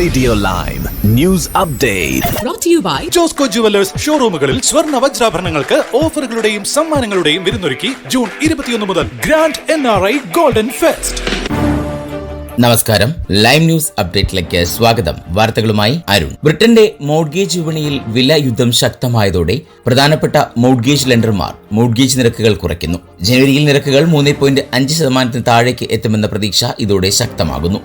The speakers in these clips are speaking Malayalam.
Radio live news update Josco jewellers ഷോറൂമുകളിൽ സ്വർണ വജ്രാഭരണങ്ങൾക്ക് ഓഫറുകളുടെയും സമ്മാനങ്ങളുടെയും വിരുന്നൊരുക്കി ജൂൺ ഇരുപത്തിയൊന്ന് മുതൽ grand N R I golden fest. നമസ്കാരം. ലൈവ് ന്യൂസ് അപ്ഡേറ്റിലേക്ക് സ്വാഗതം. വാർത്തകളുമായി അരുൺ. ബ്രിട്ടന്റെ മോഡ്ഗേജ് വിപണിയിൽ വില യുദ്ധം ശക്തമായതോടെ പ്രധാനപ്പെട്ട മോഡ്ഗേജ് ലെൻഡർമാർ മോഡ്ഗേജ് നിരക്കുകൾ കുറയ്ക്കുന്നു. ജനുവരിയിൽ നിരക്കുകൾ മൂന്ന് പോയിന്റ് അഞ്ച് ശതമാനത്തിന് താഴേക്ക് എത്തുമെന്ന പ്രതീക്ഷ ഇതോടെ ശക്തമാകുന്നു.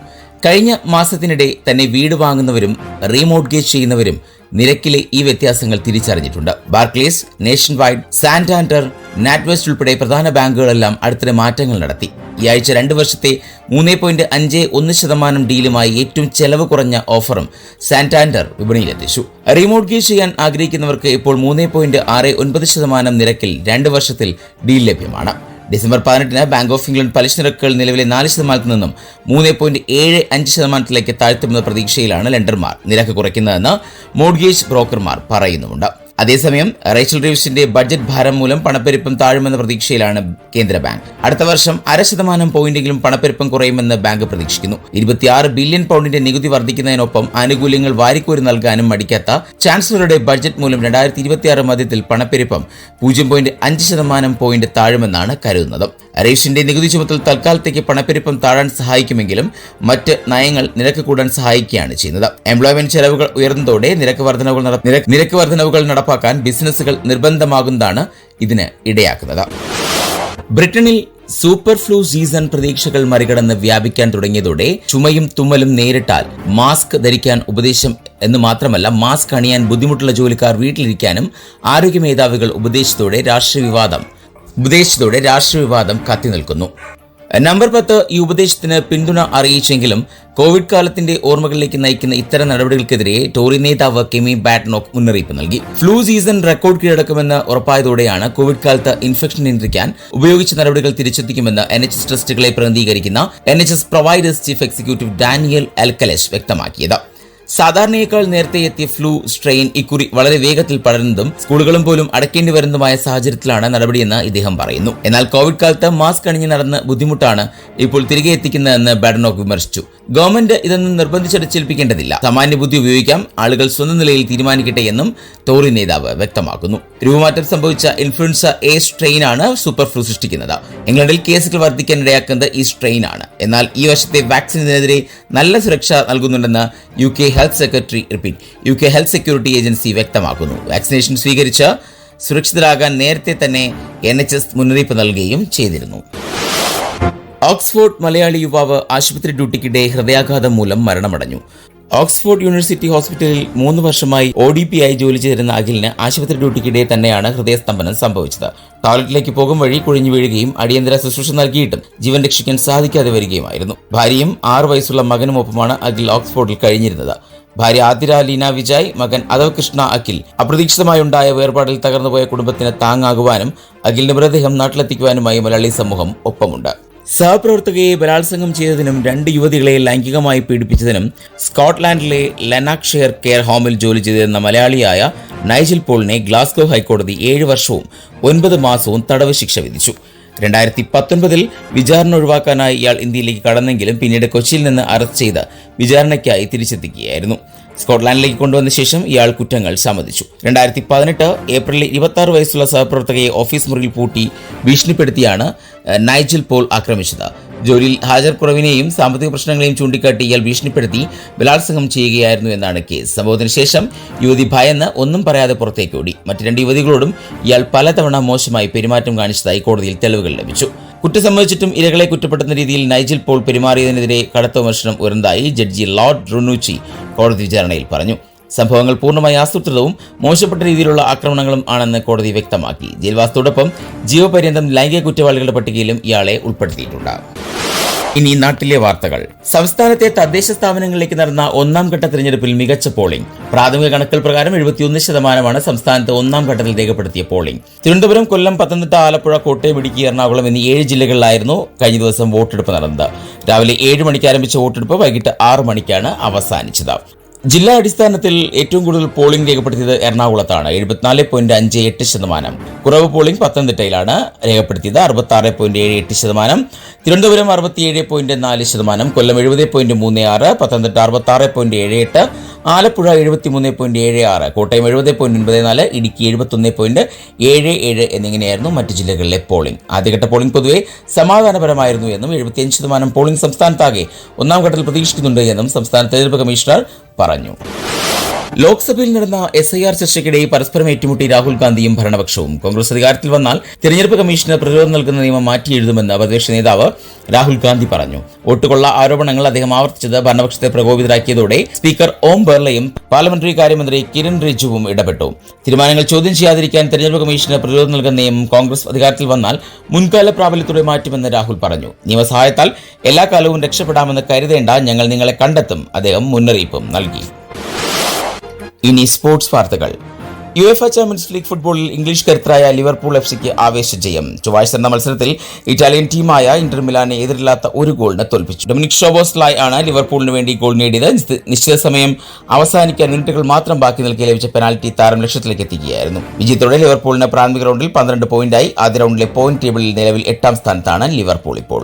കഴിഞ്ഞ മാസത്തിനിടെ തന്നെ വീട് വാങ്ങുന്നവരും റീമോഡ്ഗേജ് ചെയ്യുന്നവരും നിരക്കിലെ ഈ വ്യത്യാസങ്ങൾ തിരിച്ചറിഞ്ഞിട്ടുണ്ട്. Barclays Nationwide Santander NatWest ഉൾപ്പെടെ പ്രധാന ബാങ്കുകളെല്ലാം അടുത്തിടെ മാറ്റങ്ങൾ നടത്തി. ഈ ആഴ്ച രണ്ട് വർഷത്തെ മൂന്ന് പോയിന്റ് അഞ്ച് ഒന്ന് ശതമാനം ഡീലുമായി ഏറ്റവും ചെലവ് കുറഞ്ഞ ഓഫറും സാന്റാൻഡർ വിപണിയിലെത്തിച്ചു. റീമോഡ്ഗേജ് ചെയ്യാൻ ആഗ്രഹിക്കുന്നവർക്ക് ഇപ്പോൾ മൂന്ന് പോയിന്റ് ആറ് ഒൻപത് ശതമാനം നിരക്കിൽ രണ്ട് വർഷത്തിൽ ഡീൽ ലഭ്യമാണ്. ഡിസംബർ പതിനെട്ടിന് ബാങ്ക് ഓഫ് ഇംഗ്ലണ്ട് പലിശ നിരക്കുകൾ നിലവിലെ നാല് ശതമാനത്തിൽ നിന്നും മൂന്ന് പോയിന്റ് ഏഴ് അഞ്ച് ശതമാനത്തിലേക്ക് താഴ്ത്തുമെന്ന പ്രതീക്ഷയിലാണ് ലെൻഡർമാർ നിരക്ക് കുറയ്ക്കുന്നതെന്ന് മോഡ്ഗേജ് ബ്രോക്കർമാർ പറയുന്നുമുണ്ട്. അതേസമയം റേച്ചൽ റിവിഷന്റെ ബഡ്ജറ്റ് ഭാരം മൂലം പണപ്പെരുപ്പം താഴുമെന്ന പ്രതീക്ഷയിലാണ് കേന്ദ്ര ബാങ്ക്. അടുത്ത വർഷം അര ശതമാനം പോയിന്റെങ്കിലും പണപ്പെരുപ്പം കുറയുമെന്ന് ബാങ്ക് പ്രതീക്ഷിക്കുന്നു. ഇരുപത്തിയാറ് ബില്യൺ പൗണ്ടിന്റെ നികുതി വർദ്ധിക്കുന്നതിനൊപ്പം ആനുകൂല്യങ്ങൾ വാരിക്കോരി നൽകാനും മടിക്കാത്ത ചാൻസലറുടെ ബഡ്ജറ്റ് മൂലം രണ്ടായിരത്തി ഇരുപത്തിയാറ് മധ്യത്തിൽ പണപ്പെരുപ്പം പൂജ്യം പോയിന്റ് അഞ്ച് ശതമാനം പോയിന്റ് താഴുമെന്നാണ് കരുതുന്നത്. റേഷന്റെ നികുതി ചുമത്തൽ തൽക്കാലത്തേക്ക് പണപ്പെരുപ്പം താഴാൻ സഹായിക്കുമെങ്കിലും മറ്റ് നയങ്ങൾ നിരക്ക് കൂടാൻ സഹായിക്കുകയാണ് ചെയ്യുന്നത്. എംപ്ലോയ്മെന്റ് ചെലവുകൾ ഉയർന്നതോടെ നിരക്ക് വർധനവുകൾ നിരക്ക് വർധനവുകൾ നടപ്പാക്കാൻ ബിസിനസ്സുകൾ നിർബന്ധമാകുന്നതാണ് ഇതിന് ഇടയാക്കുന്നത്. ബ്രിട്ടനിൽ സൂപ്പർ ഫ്ലൂ സീസൺ പ്രതീക്ഷകൾ മറികടന്ന് വ്യാപിക്കാൻ തുടങ്ങിയതോടെ ചുമയും തുമ്മലും നേരിട്ടാൽ മാസ്ക് ധരിക്കാൻ ഉപദേശം എന്ന് മാത്രമല്ല മാസ്ക് അണിയാൻ ബുദ്ധിമുട്ടുള്ള ജോലിക്കാർ വീട്ടിലിരിക്കാനും ആരോഗ്യ മേധാവികൾ ഉപദേശത്തോടെ രാഷ്ട്രീയ വിവാദം ഉപദേശത്തോടെ രാഷ്ട്രീയ വിവാദം കത്തി നിൽക്കുന്നു. നമ്പർ പത്ത് ഈ ഉപദേശത്തിന് പിന്തുണ അറിയിച്ചെങ്കിലും കോവിഡ് കാലത്തിന്റെ ഓർമ്മകളിലേക്ക് നയിക്കുന്ന ഇത്തരം നടപടികൾക്കെതിരെ ടോറി നേതാവ് കെമി ബാറ്റ്നോക്ക് മുന്നറിയിപ്പ് നൽകി. ഫ്ലൂ സീസൺ റെക്കോർഡ് കീഴടക്കുമെന്ന് ഉറപ്പായതോടെയാണ് കോവിഡ് കാലത്ത് ഇൻഫെക്ഷൻ നിയന്ത്രിക്കാൻ ഉപയോഗിച്ച നടപടികൾ തിരിച്ചെത്തിക്കുമെന്ന് എൻ എച്ച് എസ് ട്രസ്റ്റുകളെ പ്രതിനിധീകരിക്കുന്ന N H S providers chief executive Daniel Elkeles വ്യക്തമാക്കിയത്. സാധാരണയേക്കാൾ നേരത്തെ എത്തിയ ഫ്ലൂ സ്ട്രെയിൻ ഇക്കുറി വളരെ വേഗത്തിൽ പടരുന്നതും സ്കൂളുകളും പോലും അടയ്ക്കേണ്ടി വരുന്നതുമായ സാഹചര്യത്തിലാണ് നടപടിയെന്ന് ഇദ്ദേഹം പറയുന്നു. എന്നാൽ കോവിഡ് കാലത്ത് മാസ്ക് അണിഞ്ഞ് നടന്ന് ബുദ്ധിമുട്ടാണ് ഇപ്പോൾ തിരികെ എത്തിക്കുന്നതെന്ന് ബാഡനോക്ക് വിമർശിച്ചു. ഗവൺമെന്റ് ഇതൊന്നും നിർബന്ധിച്ചടിച്ചേൽപ്പിക്കേണ്ടതില്ല. സാമാന്യ ബുദ്ധി ഉപയോഗിക്കാം ആളുകൾ സ്വന്തം നിലയിൽ തീരുമാനിക്കട്ടെ എന്നും തോറി നേതാവ് വ്യക്തമാക്കുന്നു. രൂപമാറ്റം സംഭവിച്ച ഇൻഫ്ലുവൻസ എ സ്ട്രെയിനാണ് സൂപ്പർ ഫ്ലൂ സൃഷ്ടിക്കുന്നത്. ഇംഗ്ലണ്ടിൽ കേസുകൾ വർദ്ധിക്കാൻ ഇടയാക്കുന്നത് ഈ സ്ട്രെയിനാണ്. എന്നാൽ ഈ വർഷത്തെ വാക്സിനെതിരെ നല്ല സുരക്ഷ നൽകുന്നുണ്ടെന്ന് U K health secretary repeat U K health security agency വ്യക്തമാക്കുന്നു. വാക്സിനേഷൻ സ്വീകരിച്ച് സുരക്ഷിതരാകാൻ നേരത്തെ തന്നെ എൻ എച്ച് എസ് മുന്നറിയിപ്പ് നൽകുകയും ചെയ്തിരുന്നു. ഓക്സ്ഫോർഡ് മലയാളി യുവാവ് ആശുപത്രി ഡ്യൂട്ടിക്കിടെ ഹൃദയാഘാതം മൂലം മരണമടഞ്ഞു. ഓക്സ്ഫോർഡ് യൂണിവേഴ്സിറ്റി ഹോസ്പിറ്റലിൽ മൂന്ന് വർഷമായി ഒ ഡി പി ആയി ജോലി ചെയ്തിരുന്ന അഖിലിന് ആശുപത്രി ഡ്യൂട്ടിക്കിടെ തന്നെയാണ് ഹൃദയസ്തംഭനം സംഭവിച്ചത്. ടോയ്ലറ്റിലേക്ക് പോകും വഴി കുഴിഞ്ഞു വീഴുകയും അടിയന്തര ശുശ്രൂഷ നൽകിയിട്ടും ജീവൻ രക്ഷിക്കാൻ സാധിക്കാതെ വരികയുമായിരുന്നു. ഭാര്യയും ആറു വയസ്സുള്ള മകനും മകനുമൊപ്പമാണ് അഖിൽ ഓക്സ്ഫോർഡിൽ കഴിഞ്ഞിരുന്നത്. ഭാര്യ ആതിര ലീന വിജയ് മകൻ അദവ് കൃഷ്ണ അഖിൽ അപ്രതീക്ഷിതമായി ഉണ്ടായ വേർപാടിൽ തകർന്നുപോയ കുടുംബത്തിന് താങ്ങാകുവാനും അഖിലിന്റെ മൃതദേഹം നാട്ടിലെത്തിക്കുവാനുമായി മലയാളി സമൂഹം ഒപ്പമുണ്ട്. സഹപ്രവർത്തകയെ ബലാത്സംഗം ചെയ്തതിനും രണ്ട് യുവതികളെ ലൈംഗികമായി പീഡിപ്പിച്ചതിനും സ്കോട്ട്ലാൻഡിലെ ലനാക്ഷെയർ കെയർ ഹോമിൽ ജോലി ചെയ്തിരുന്ന മലയാളിയായ നൈജിൽ പോളിനെ ഗ്ലാസ്ഗോ ഹൈക്കോടതി ഏഴ് വർഷവും ഒൻപത് മാസവും തടവ് ശിക്ഷ വിധിച്ചു. രണ്ടായിരത്തി പത്തൊൻപതിൽ വിചാരണ ഒഴിവാക്കാനായി ഇയാൾ ഇന്ത്യയിലേക്ക് കടന്നെങ്കിലും പിന്നീട് കൊച്ചിയിൽ നിന്ന് അറസ്റ്റ് ചെയ്ത് വിചാരണയ്ക്കായി തിരിച്ചെത്തിക്കുകയായിരുന്നു. സ്കോട്ട്ലാൻഡിലേക്ക് കൊണ്ടുവന്ന ശേഷം ഇയാൾ കുറ്റങ്ങൾ സമ്മതിച്ചു. രണ്ടായിരത്തി പതിനെട്ട് ഏപ്രിലിൽ ഇരുപത്തി വയസ്സുള്ള സഹപ്രവർത്തകയെ ഓഫീസ് മുറിയിൽ പൂട്ടി ഭീഷണിപ്പെടുത്തിയാണ് നൈജിൽ പോൾ ആക്രമിച്ചത്. ജോലിയിൽ ഹാജർ കുറവിനെയും സാമ്പത്തിക പ്രശ്നങ്ങളെയും ചൂണ്ടിക്കാട്ടി ഇയാൾ ഭീഷണിപ്പെടുത്തി ബലാത്സംഗം ചെയ്യുകയായിരുന്നു എന്നാണ് കേസ്. സംഭവത്തിന് ശേഷം യുവതി ഭയന്ന് ഒന്നും പറയാതെ പുറത്തേക്ക് ഓടി. മറ്റ് രണ്ട് യുവതികളോടും ഇയാൾ പലതവണ മോശമായി പെരുമാറ്റം കാണിച്ചതായി കോടതിയിൽ തെളിവുകൾ ലഭിച്ചു. കുറ്റം സംബന്ധിച്ചിട്ടും ഇരകളെ കുറ്റപ്പെടുത്തുന്ന രീതിയിൽ നൈജിൽ പോൾ പെരുമാറിയതിനെതിരെ കടുത്ത വിമർശനം ഉയർന്നതായി ജഡ്ജി ലോർഡ് റുനൂച്ചി കോടതി വിചാരണയിൽ പറഞ്ഞു. സംഭവങ്ങൾ പൂർണമായി ആസൂത്രിതവും മോശപ്പെട്ട രീതിയിലുള്ള ആക്രമണങ്ങളും ആണെന്ന് കോടതി വ്യക്തമാക്കി. ജയിൽവാസത്തോടൊപ്പം ജീവപര്യന്തം ലൈംഗിക കുറ്റവാളികളുടെ പട്ടികയിലും ഇയാളെ ഉൾപ്പെടുത്തിയിട്ടുണ്ട്. ഇനി നാട്ടിലെ വാർത്തകൾ. സംസ്ഥാനത്തെ തദ്ദേശ സ്ഥാപനങ്ങളിലേക്ക് നടന്ന ഒന്നാം ഘട്ട തിരഞ്ഞെടുപ്പിൽ മികച്ച പോളിംഗ്. പ്രാഥമിക കണക്കുകൾ പ്രകാരം എഴുപത്തിയൊന്ന് ശതമാനമാണ് സംസ്ഥാനത്ത് ഒന്നാം ഘട്ടത്തിൽ രേഖപ്പെടുത്തിയ പോളിംഗ്. തിരുവനന്തപുരം കൊല്ലം പത്തനംതിട്ട ആലപ്പുഴ കോട്ടയം ഇടുക്കി എറണാകുളം എന്നീ ഏഴ് ജില്ലകളിലായിരുന്നു കഴിഞ്ഞ ദിവസം വോട്ടെടുപ്പ് നടന്നത്. രാവിലെ ഏഴ് മണിക്ക് ആരംഭിച്ച വോട്ടെടുപ്പ് വൈകിട്ട് ആറ് മണിക്കാണ് അവസാനിച്ചത്. ജില്ലാ അടിസ്ഥാനത്തിൽ ഏറ്റവും കൂടുതൽ പോളിംഗ് രേഖപ്പെടുത്തിയത് എറണാകുളത്താണ്. എഴുപത്തിനാല് പോയിന്റ് അഞ്ച് എട്ട് ശതമാനം. കുറവ് പോളിംഗ് പത്തനംതിട്ടയിലാണ് രേഖപ്പെടുത്തിയത്. അറുപത്തി ആറ് പോയിന്റ് ഏഴ് എട്ട് ശതമാനം. തിരുവനന്തപുരം അറുപത്തിയേഴ് പോയിന്റ് നാല് ശതമാനം കൊല്ലം എഴുപത് പോയിന്റ് മൂന്ന് ആറ് പത്തനംതിട്ട അറുപത്തി ആറ് പോയിന്റ് ഏഴ് എട്ട് ആലപ്പുഴ എഴുപത്തിമൂന്ന് പോയിന്റ് ഏഴ് ആറ് കോട്ടയം എഴുപത് പോയിന്റ് ഒൻപത് നാല് ഇടുക്കി എഴുപത്തൊന്ന് പോയിന്റ് ഏഴ് ഏഴ് എന്നിങ്ങനെയായിരുന്നു മറ്റ് ജില്ലകളിലെ പോളിംഗ് ആദ്യഘട്ട പോളിംഗ് പൊതുവെ സമാധാനപരമായിരുന്നു എന്നും എഴുപത്തിയഞ്ച് ശതമാനം പോളിംഗ് സംസ്ഥാനത്താകെ ഒന്നാം ഘട്ടത്തിൽ പ്രതീക്ഷിക്കുന്നുണ്ട് എന്നും സംസ്ഥാന തെരഞ്ഞെടുപ്പ് കമ്മീഷണർ പറഞ്ഞു. ലോക്സഭയിൽ നടന്ന എസ് ഐ ആർ ചർച്ചയ്ക്കിടെ പരസ്പരം ഏറ്റുമുട്ടി രാഹുൽ ഗാന്ധിയും ഭരണപക്ഷവും. കോൺഗ്രസ് അധികാരത്തിൽ വന്നാൽ തിരഞ്ഞെടുപ്പ് കമ്മീഷന് പ്രതിരോധം നൽകുന്ന നിയമം മാറ്റിയെഴുതുമെന്ന് പ്രതിപക്ഷ നേതാവ് രാഹുൽ ഗാന്ധി പറഞ്ഞു. വോട്ടുകൊള്ള ആരോപണങ്ങൾ അദ്ദേഹം ആവർത്തിച്ചത് ഭരണപക്ഷത്തെ പ്രകോപിതരാക്കിയതോടെ സ്പീക്കർ ഓം ബിർളയും പാർലമെന്ററി കാര്യമന്ത്രി കിരൺ റിജുവും ഇടപെട്ടു. തീരുമാനങ്ങൾ ചോദ്യം ചെയ്യാതിരിക്കാൻ തെരഞ്ഞെടുപ്പ് കമ്മീഷന് പ്രതിരോധം നൽകുന്ന നിയമം കോൺഗ്രസ് അധികാരത്തിൽ വന്നാൽ മുൻകാല പ്രാബല്യത്തോടെ മാറ്റുമെന്ന് രാഹുൽ പറഞ്ഞു. നിയമസഹായത്താൽ എല്ലാ കാലവും രക്ഷപ്പെടാമെന്ന് കരുതേണ്ട ഞങ്ങൾ നിങ്ങളെ കണ്ടെത്തും. അദ്ദേഹം മുന്നറിയിപ്പും നൽകി. ഇനി സ്പോർട്സ് വാർത്തകൾ. യു എഫ് ചാമ്പ്യൻസ് ലീഗ് ഫുട്ബോളിൽ ഇംഗ്ലീഷ് കരുത്തരായ ലിവർപൂൾ എഫ് സിക്ക് ആവേശ ജയം. ചൊവ്വാഴ്ച നടന്ന മത്സരത്തിൽ ഇറ്റാലിയൻ ടീമായ ഇന്റർ മിലാനെ എതിരില്ലാത്ത ഒരു ഗോളിന് തോൽപ്പിച്ചു. ഡൊമിനിക് ഷോബോസ്ലായ് ആണ് ലിവർപൂളിന് വേണ്ടി ഗോൾ നേടിയത്. നിശ്ചിത സമയം അവസാനിക്കാൻ മിനിറ്റുകൾ മാത്രം ബാക്കി നിൽക്കി ലഭിച്ച പെനാൽറ്റി താരം ലക്ഷ്യത്തിലേക്ക് എത്തിക്കുകയായിരുന്നു. വിജയത്തോടെ ലിവർപൂളിന് പ്രാഥമിക റൗണ്ടിൽ പന്ത്രണ്ട് പോയിന്റായി ആദ്യ റൗണ്ടിലെ പോയിന്റ് ടേബിളിൽ നിലവിൽ എട്ടാം സ്ഥാനത്താണ് ലിവർപൂൾ ഇപ്പോൾ.